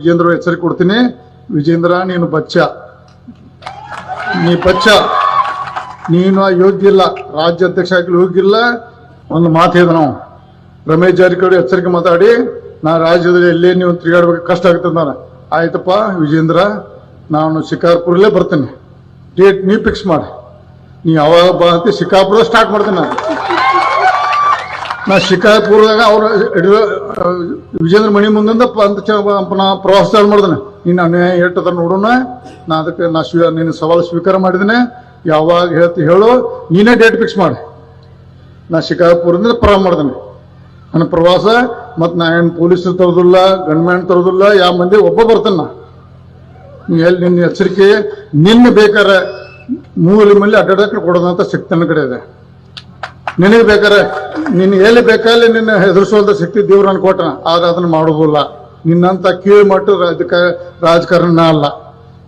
ವಿಜೇಂದ್ರ ಎಚ್ಚರಿಕೆ ಕೊಡ್ತೀನಿ. ವಿಜೇಂದ್ರ, ನೀನು ಬಚ್ಚ. ನೀ ಬಚ್ಚ. ನೀನು ಯೋಗ್ಯ ಇಲ್ಲ, ರಾಜ್ಯ ಅಧ್ಯಕ್ಷ ಆಗಲಿ ಹೋಗಿಲ್ಲ. ಒಂದು ಮಾತು ಹೇಳಿದ ನಾವು. ರಮೇಶ್ ಜಾರಕಿಹೊಳಿ ಎಚ್ಚರಿಕೆ ಮಾತಾಡಿ, ನಾ ರಾಜ್ಯದಲ್ಲಿ ಎಲ್ಲೇ ನೀವು ತಿರುಗಾಡ್ಬೇಕು, ಕಷ್ಟ ಆಗ್ತದೆ ನಾನು ಆಯ್ತಪ್ಪ, ವಿಜೇಂದ್ರ, ನಾನು ಶಿಕಾರ್ಪುರಲ್ಲೇ ಬರ್ತೀನಿ. ಡೇಟ್ ನೀ ಫಿಕ್ಸ್ ಮಾಡಿ. ನೀ ಯಾವಾಗ ಬಾ ಅಂತ ಶಿಕಾರ್ಪುರ ಸ್ಟಾರ್ಟ್ ಮಾಡ್ತೀನಿ ನಾನು. ನಾ ಶಿಕಾಯಪುರದಾಗ ಅವ್ರ ವಿಜೇಂದ್ರ ಮಣಿ ಮುಂದಿಂದ ನಾ ಪ್ರವಾಸ ಚಾಲು ಮಾಡಿದ್ನೆ. ನೀನು ಅನ್ಯಾಯ ಏಟದ ನೋಡೋಣ ನಾ ಅದಕ್ಕೆ ನಾ ಸ್ವೀ ನಿನ್ನ ಸವಾಲು ಸ್ವೀಕಾರ ಮಾಡಿದ್ದೇನೆ ಯಾವಾಗ ಹೇಳ್ತಿ ಹೇಳು. ನೀನೇ ಡೇಟ್ ಫಿಕ್ಸ್ ಮಾಡಿ. ನಾ ಶಿಕಾಯಪುರದಿಂದ ಪ್ರಾರಂಭ ಮಾಡಿದ್ದೇನೆ ನನ್ನ ಪ್ರವಾಸ, ಮತ್ತು ನಾ ಏನು ಪೊಲೀಸರು ತರೋದಿಲ್ಲ ಗನ್ಮ್ಯಾನ್ ತರೋದಿಲ್ಲ ಯಾವ ಮಂದಿ ಒಬ್ಬ ಬರ್ತಾನೆ. ನಾ ನೀ ಎಲ್ಲಿ ನಿನ್ನ ಎಚ್ಚರಿಕೆ, ನಿನ್ನ ಬೇಕಾರೆ ಮೂಲೆ ಮೇಲೆ ಅಡ್ಡಾಡಕ್ಕೆ ಕೊಡೋದಂತ ಶಕ್ತಿ ನನ್ನ ಕಡೆ ಇದೆ. ನಿನಗೆ ಬೇಕಾರೆ ನಿನ್ನ ಎಲ್ಲಿ ಬೇಕಾದ್ರೆ ನಿನ್ನ ಹೆದರ್ಸೋದ ಶಕ್ತಿ ದೇವ್ರು ನನ್ ಕೊಟ್ಟ ಆದ್ರೆ ಅದನ್ನ ಮಾಡೋದಿಲ್ಲ. ನಿನ್ನಂತ ಕೀಳು ಮಟ್ಟ ರಾಜಕ, ರಾಜಕಾರಣ ಅಲ್ಲ.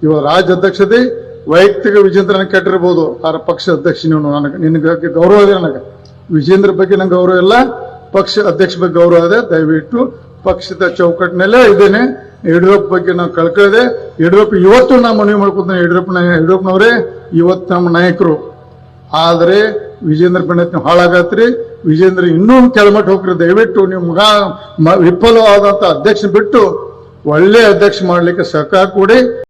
ಇವ ರಾಜ್ಯ ಅಧ್ಯಕ್ಷತೆ ವೈಯಕ್ತಿಕ ವಿಜೇಂದ್ರನ ಕೆಟ್ಟಿರ್ಬೋದು. ಆರ ಪಕ್ಷ ಅಧ್ಯಕ್ಷ ನೀನು, ನನಗೆ ನಿನಗೆ ಗೌರವ ಇದೆ ನನಗೆ. ವಿಜೇಂದ್ರ ಬಗ್ಗೆ ನಂಗೆ ಗೌರವ ಇಲ್ಲ. ಪಕ್ಷ ಅಧ್ಯಕ್ಷ ಬಗ್ಗೆ ಗೌರವ ಇದೆ. ದಯವಿಟ್ಟು ಪಕ್ಷದ ಚೌಕಟ್ಟಿನಲ್ಲೇ ಇದ್ದೇನೆ. ಯಡಿಯೂರಪ್ಪ ಬಗ್ಗೆ ನಾವು ಕಳ್ಕೊಳ್ಳದೆ ಯಡಿಯೂರಪ್ಪ ಇವತ್ತು ನಾ ಮನವಿ ಮಾಡ್ಕೊತೀನಿ. ಯಡಿಯೂರಪ್ಪ ಯಡಿಯೂರಪ್ಪನವರೇ, ಇವತ್ತು ನಮ್ಮ ನಾಯಕರು. ಆದರೆ ವಿಜೇಂದ್ರ ಪಂಡಿತ್ ನೀವು ಹಾಳಾಗತ್ರಿ. ವಿಜೇಂದ್ರ ಇನ್ನೊಂದು ಕೆಳಮಟ್ಟ ಹೋಗ್ರಿ. ದಯವಿಟ್ಟು ನೀವು ಮಗ, ಮ- ವಿಫಲವಾದಂತ ಅಧ್ಯಕ್ಷ ಬಿಟ್ಟು ಒಳ್ಳೆ ಅಧ್ಯಕ್ಷ ಮಾಡ್ಲಿಕ್ಕೆ ಸಹಕಾರ ಕೊಡಿ.